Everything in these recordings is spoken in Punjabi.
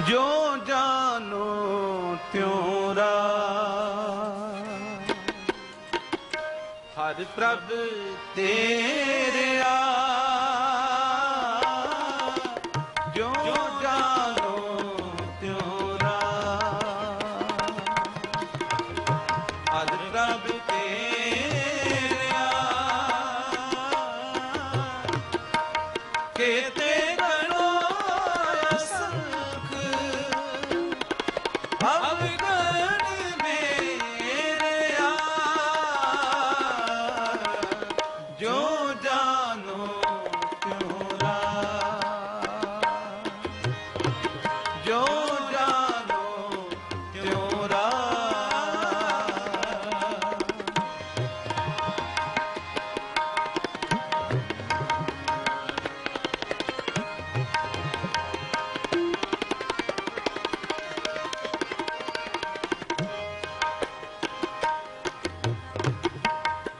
ਜੋ ਜਾਨੋ ਤਿਉ ਰਾ। ਹਰ ਪ੍ਰਭ ਤੇਰਿਆ ਜੋ ਜਾਨੋ ਤਿਉ ਰਾ। ਹਰ ਪ੍ਰਭ ਤੇਰਿਆ ਕੇਤੇ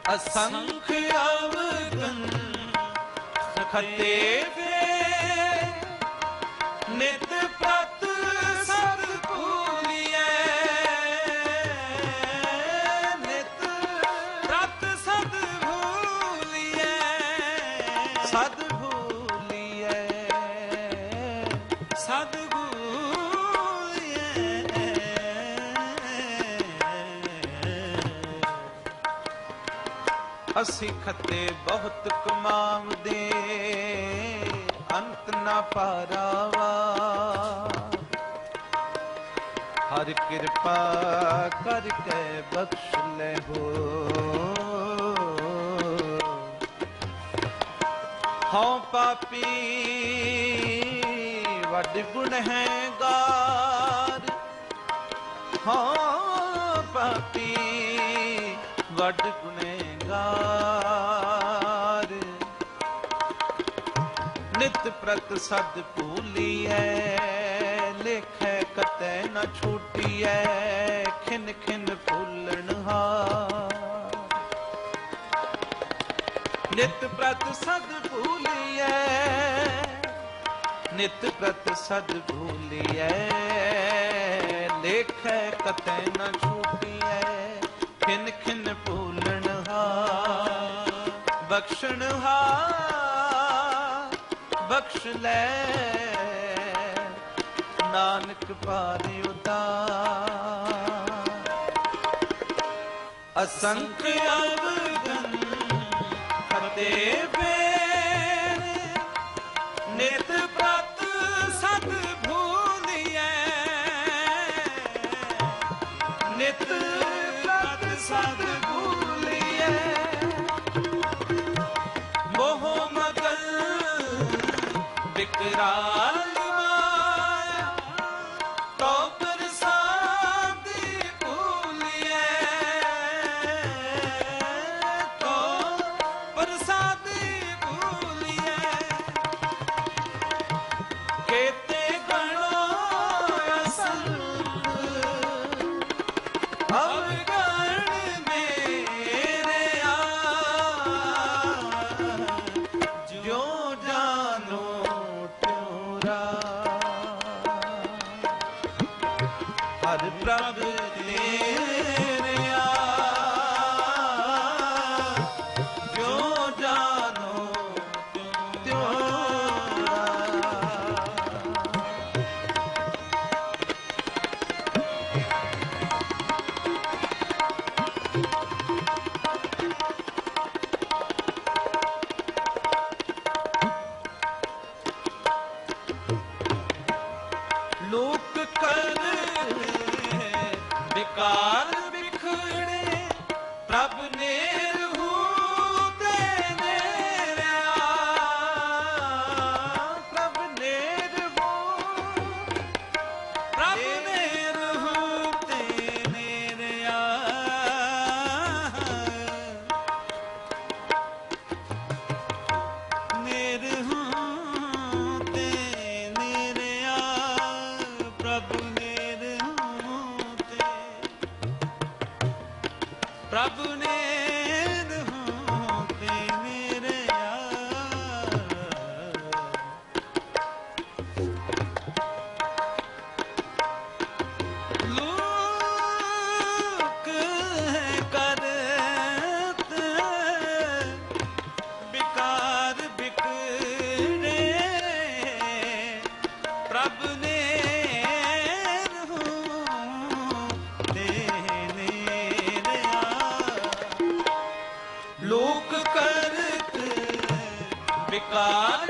ਅਸੰਖ ਅਵਗਨ ਖਤੇ ਵੇ ਨਿਤ ਅਸੀਂ ਖੱਤੇ ਬਹੁਤ ਕਮਾਵਦੇ ਅੰਤ ਨਾ ਪਾਰਾਵਾ। ਹਰ ਕਿਰਪਾ ਕਰਕੇ ਬਖਸ਼ ਲੈ ਹੋ। ਹਉ ਪਾਪੀ, ਵੱਡ ਗੁਣ ਹੈ ਗਾਰ। ਹਾਂ ਪਾਪੀ, ਵੱਡ ਗੁਣੇ ਗੁਨੇਗਾਰ ਨਿਤ ਪ੍ਰਤ ਸਦ ਭੂਲੀਐ, ਲੇਖੈ ਕਤੈ ਨਾ ਛੂਟੀਐ, ਖਿਨ ਖਿਨ ਭੁੱਲਣ ਹਾਰ। ਨਿਤ ਪ੍ਰਤ ਸਦ ਭੂਲੀਐ, ਨਿਤ ਪ੍ਰਤ ਸਦ ਭੂਲੀਐ, ਲੇਖੈ ਕਤੈ ਨਾ ਛੂਟੀਐ ਬਖਸ਼ਣ ਹਾ ਬਖਸ਼ ਲੈ। ਨਾਨਕ ਪਾਰਿ ਉਤਾਰ ਅਸੰਖ ਅਵਗਨ Bye. ਹਰ ਵਿਕਾਰ ਲੋਕ ਕਰਤ ਵਿਕਾਰ